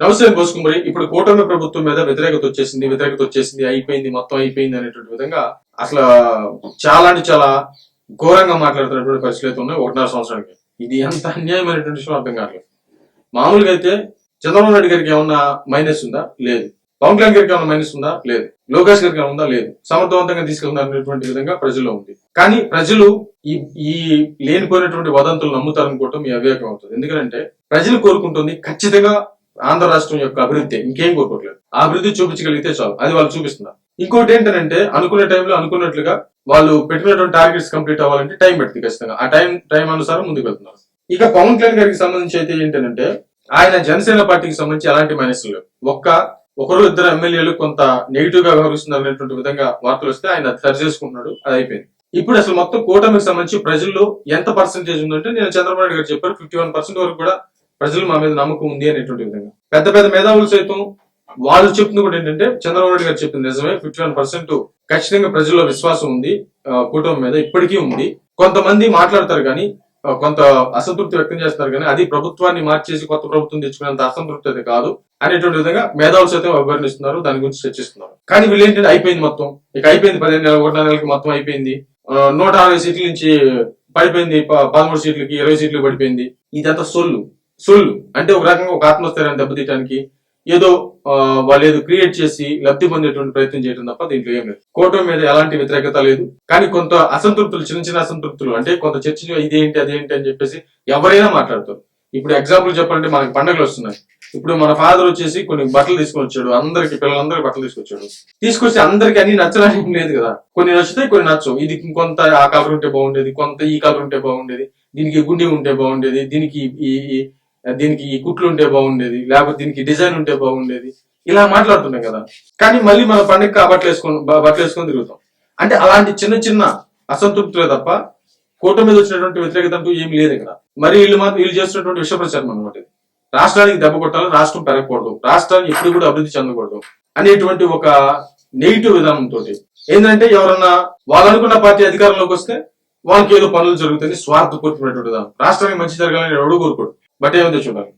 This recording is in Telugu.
నవసేన బోసుకుమరి ఇప్పుడు కూటమి ప్రభుత్వం మీద వ్యతిరేకత వచ్చేసింది వ్యతిరేకత వచ్చేసింది అయిపోయింది మొత్తం అయిపోయింది అనేటువంటి విధంగా అసలు చాలా అంటే చాలా ఘోరంగా మాట్లాడుతున్నటువంటి పరిస్థితులు అయితే ఉన్నాయి ఒకటిన్నర సంవత్సరానికి. ఇది ఎంత అన్యాయమైనటువంటి విషయం అర్థం కావట్లేదు. మామూలుగా అయితే చంద్రబాబు నాయుడు గారికి ఏమన్నా మైనస్ ఉందా? లేదు. పవన్ కళ్యాణ్ గారికి ఏమైనా మైనస్ ఉందా? లేదు. లోకేష్ గారికి ఏమైనా ఉందా? లేదు. సమర్థవంతంగా తీసుకెళ్తారనేటువంటి విధంగా ప్రజల్లో ఉంది. కానీ ప్రజలు ఈ ఈ లేనిపోయినటువంటి వదంతులు నమ్ముతారనుకోవటం మీ అవివేకం అవుతుంది. ఎందుకంటే ప్రజలు కోరుకుంటుంది ఖచ్చితంగా ఆంధ్ర రాష్ట్రం యొక్క అభివృద్ధి ఇంకేం కోరుకోవట్లేదు. ఆ అభివృద్ధి చూపించగలిగితే చాలు. అది వాళ్ళు చూపిస్తున్నారు. ఇంకోటి ఏంటంటే అనుకునే టైంలో అనుకున్నట్లుగా వాళ్ళు పెట్టినటువంటి టార్గెట్స్ కంప్లీట్ అవ్వాలంటే టైం పెడుతుంది ఖచ్చితంగా. ఆ టైం టైం అనుసారం ముందుకు వెళ్తున్నారు. ఇక పవన్ కళ్యాణ్ గారికి సంబంధించి అయితే ఏంటంటే ఆయన జనసేన పార్టీకి సంబంధించి ఎలాంటి మైనస్ లేవు. ఒక్క ఒకరు ఇద్దరు ఎమ్మెల్యేలు కొంత నెగిటివ్గా వ్యవహరిస్తున్నారు అనేటువంటి విధంగా వార్తలు వస్తే ఆయన సరి చేసుకుంటున్నాడు. అది అయిపోయింది. ఇప్పుడు అసలు మొత్తం కూటమికి సంబంధించి ప్రజల్లో ఎంత పర్సెంటేజ్ ఉందంటే నేను చంద్రబాబు నాయుడు గారు చెప్పారు ఫిఫ్టీ వన్ పర్సెంట్ వరకు కూడా ప్రజలు మా మీద నమ్మకం ఉంది అనేటువంటి విధంగా. పెద్ద పెద్ద మేధావులు సైతం వాళ్ళు చెప్తుంది కూడా ఏంటంటే చంద్రబాబు నాయుడు గారు చెప్పింది నిజమే. ఫిఫ్టీ వన్ పర్సెంట్ ఖచ్చితంగా ప్రజల్లో విశ్వాసం ఉంది. కుటుంబం కూటమి మీద ఇప్పటికీ ఉంది. కొంతమంది మాట్లాడతారు కానీ కొంత అసంతృప్తి వ్యక్తం చేస్తారు కానీ అది ప్రభుత్వాన్ని మార్చేసి కొత్త ప్రభుత్వం తెచ్చుకునేంత అసంతృప్తి అయితే కాదు అనేటువంటి విధంగా మేధావులు సైతం అభివర్ణిస్తున్నారు. దాని గురించి చర్చిస్తున్నారు. కానీ వీళ్ళు ఏంటంటే అయిపోయింది మొత్తం. ఇక అయిపోయింది పదిహేను నెలల ఒకటి నెలలకి మొత్తం అయిపోయింది. నూట అరవై సీట్ల నుంచి పడిపోయింది పదమూడు సీట్లకి ఇరవై సీట్లు పడిపోయింది. ఇదంతా సొల్లు. సుల్ అంటే ఒక రకంగా ఒక ఆత్మస్థైర్యాన్ని దెబ్బతీయడానికి ఏదో వాళ్ళు ఏదో క్రియేట్ చేసి లబ్ధి పొందేటువంటి ప్రయత్నం చేయడం తప్ప దీంట్లో ఏం లేదు. కోటం మీద ఎలాంటి వ్యతిరేకత లేదు. కానీ కొంత అసంతృప్తులు చిన్న చిన్న అసంతృప్తులు అంటే కొంత చర్చలు ఇదేంటి అదేంటి అని చెప్పేసి ఎవరైనా మాట్లాడతారు. ఇప్పుడు ఎగ్జాంపుల్ చెప్పాలంటే మనకి పండుగలు వస్తున్నాయి. ఇప్పుడు మన ఫాదర్ వచ్చేసి కొన్ని బట్టలు తీసుకొని వచ్చాడు. అందరికి పిల్లలందరికీ బట్టలు తీసుకొచ్చాడు. తీసుకొచ్చి అందరికి అన్ని నచ్చడానికి లేదు కదా. కొన్ని నచ్చుతాయి కొన్ని నచ్చవు. ఇది కొంత ఆ కలర్ ఉంటే బాగుండేది కొంత ఈ కలర్ ఉంటే బాగుండేది దీనికి గుండి ఉంటే బాగుండేది దీనికి ఈ- దీనికి ఈ కుట్లు ఉంటే బాగుండేది లేకపోతే దీనికి డిజైన్ ఉంటే బాగుండేది. ఇలా మాట్లాడుతున్నాం కదా. కానీ మళ్ళీ మన పండుగ ఆ బట్టలు వేసుకొని బట్టలు వేసుకొని తిరుగుతాం. అంటే అలాంటి చిన్న చిన్న అసంతృప్తులే తప్ప కూటమి మీద వచ్చినటువంటి వ్యతిరేకత అంటూ ఏం లేదు ఇక్కడ. మరి వీళ్ళు మాత్రం వీళ్ళు చేస్తున్నటువంటి విష ప్రచారం అనమాట ఇది. రాష్ట్రానికి దెబ్బ కొట్టాలి రాష్ట్రం పెరగకూడదు. రాష్ట్రాన్ని ఎప్పుడు కూడా అభివృద్ధి చెందకూడదు అనేటువంటి ఒక నెగిటివ్ విధానంతో ఏంటంటే ఎవరన్నా వాళ్ళు అనుకున్న పార్టీ అధికారంలోకి వస్తే వాళ్ళకి ఏదో పనులు జరుగుతాయి స్వార్థపూరితమైనటువంటి విధానం. రాష్ట్రానికి మంచి జరగాలని ఎవడు కోరుకోడు. बटे हुए चुनाव